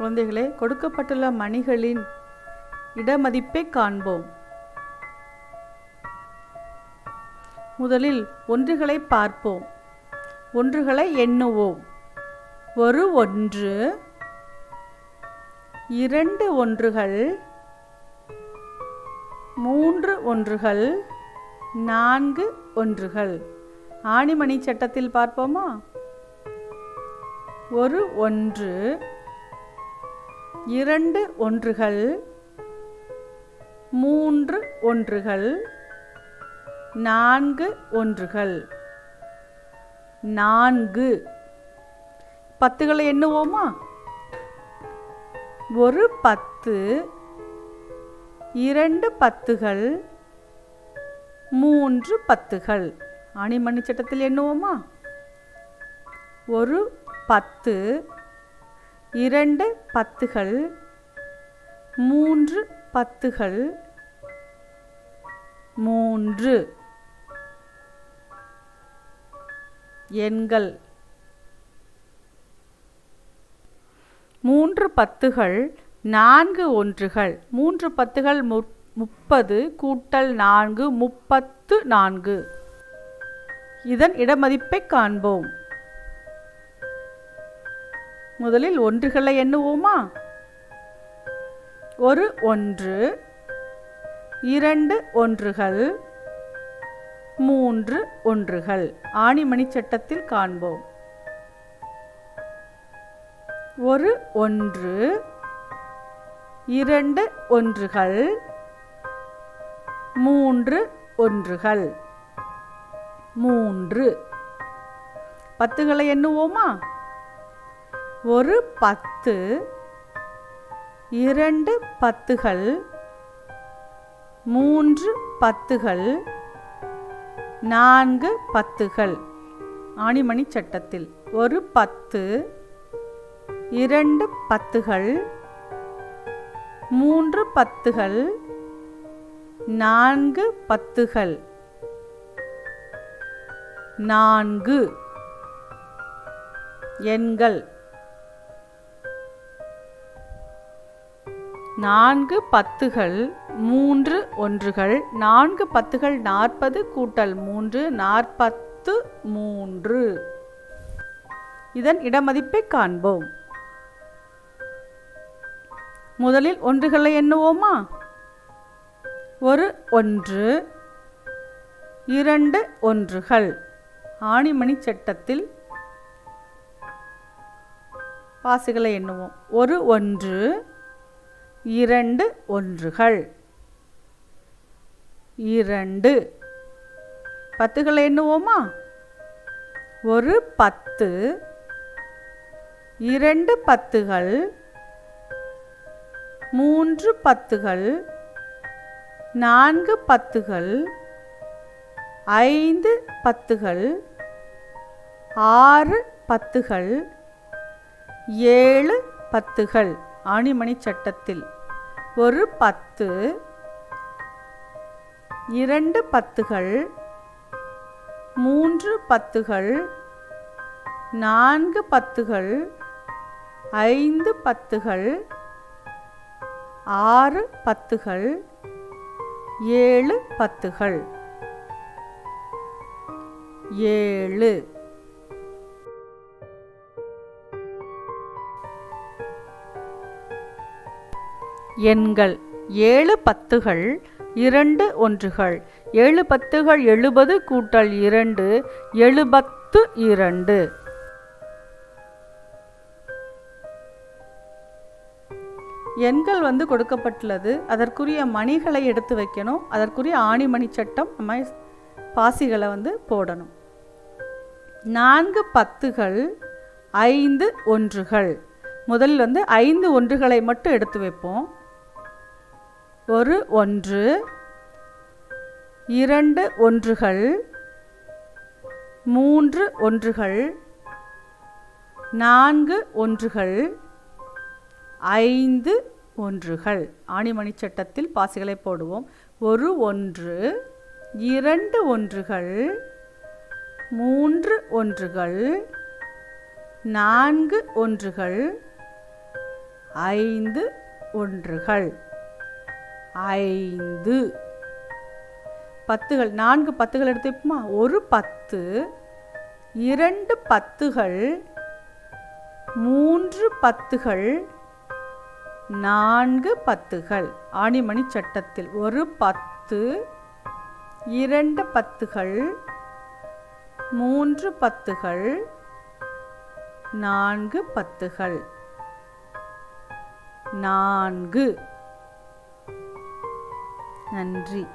குழந்தைகளே கொடுக்கப்பட்டுள்ள மணிகளின் இடமதிப்பை காண்போம். முதலில் ஒன்றுகளை பார்ப்போம். ஒன்றுகளை எண்ணுவோம். ஒரு ஒன்று இரண்டு ஒன்றுகள் மூன்று ஒன்றுகள் நான்கு ஒன்றுகள். ஆணிமணி சட்டத்தில் பார்ப்போமா? ஒரு ஒன்று இரண்டு ஒன்றுகள் மூன்று ஒன்றுகள் நான்கு ஒன்றுகள். நான்கு. பத்துகளை எண்ணுவோமா? ஒரு பத்து இரண்டு பத்துகள் மூன்று பத்துகள். அணிமணி சட்டத்தில் எண்ணுவோமா? ஒரு பத்து இரண்டு பத்துகள் மூன்று பத்துகள் மூன்று. எண்கள். மூன்று பத்துகள் நான்கு ஒன்றுகள். மூன்று பத்துகள் முப்- முப்பது கூட்டல் நான்கு முப்பத்து நான்கு. இதன் இடமதிப்பை காண்போம். முதலில் ஒன்றுகளை எண்ணுவோமா? ஒரு ஒன்று இரண்டு ஒன்றுகள் மூன்று ஒன்றுகள். ஆணிமணி சட்டத்தில் காண்போம். ஒரு ஒன்று இரண்டு ஒன்றுகள் மூன்று ஒன்றுகள். மூன்று. பத்துகளை எண்ணுவோமா? ஒரு பத்து இரண்டு பத்துகள் மூன்று பத்துகள் நான்கு பத்துகள். ஆணிமணி சட்டத்தில் ஒரு பத்து இரண்டு பத்துகள் மூன்று பத்துகள் நான்கு பத்துகள். நான்கு எண்கள். நான்கு பத்துகள் மூன்று ஒன்றுகள் நான்கு பத்துகள் நாற்பது கூட்டல் மூன்று நாற்பத்து மூன்று. இதன் இடமதிப்பை காண்போம். முதலில் ஒன்றுகளை எண்ணுவோமா? ஒரு ஒன்று இரண்டு ஒன்றுகள். ஆணிமணி சட்டத்தில் பாசுகளை எண்ணுவோம். ஒரு ஒன்று இரண்டு ஒன்றுகள். இரண்டு. பத்துகளை எண்ணுவோமா? ஒரு பத்து. இரண்டு பத்துகள். மூன்று பத்துகள். நான்கு பத்துகள். ஐந்து பத்துகள். ஆறு பத்துகள். ஏழு பத்துகள். ஆணிமணி சட்டத்தில் ஒரு பத்து இரண்டு பத்துகள் மூன்று பத்துகள் நான்கு பத்துகள் ஐந்து பத்துகள் ஆறு பத்துகள் ஏழு பத்துகள். ஏழு. எண்கள் ஏழு பத்துகள் இரண்டு ஒன்றுகள். ஏழு பத்துகள் எழுபது கூட்டல் இரண்டு எழுபத்து இரண்டு. எண்கள் வந்து கொடுக்கப்பட்டுள்ளது. அதற்குரிய மணிகளை எடுத்து வைக்கணும். அதற்குரிய ஆணிமணி சட்டம் நம்ம பாசிகளை வந்து போடணும். நான்கு பத்துகள் ஐந்து ஒன்றுகள். முதலில் வந்து ஐந்து ஒன்றுகளை மட்டும் எடுத்து வைப்போம். ஒரு ஒன்று இரண்டு ஒன்றுகள் மூன்று ஒன்றுகள் நான்கு ஒன்றுகள் ஐந்து ஒன்றுகள். ஆணிமணி சட்டத்தில் பாசிகளை போடுவோம். ஒரு ஒன்று இரண்டு ஒன்றுகள் மூன்று ஒன்றுகள் நான்கு ஒன்றுகள் ஐந்து ஒன்றுகள். ஐந்து. பத்துகள் நான்கு பத்துகள் எடுத்துப்போமா? ஒரு பத்து இரண்டு பத்துகள் மூன்று பத்துகள் நான்கு பத்துகள். ஆணிமணி சட்டத்தில் ஒரு பத்து இரண்டு பத்துகள் மூன்று பத்துகள் நான்கு பத்துகள். நான்கு. நன்றி.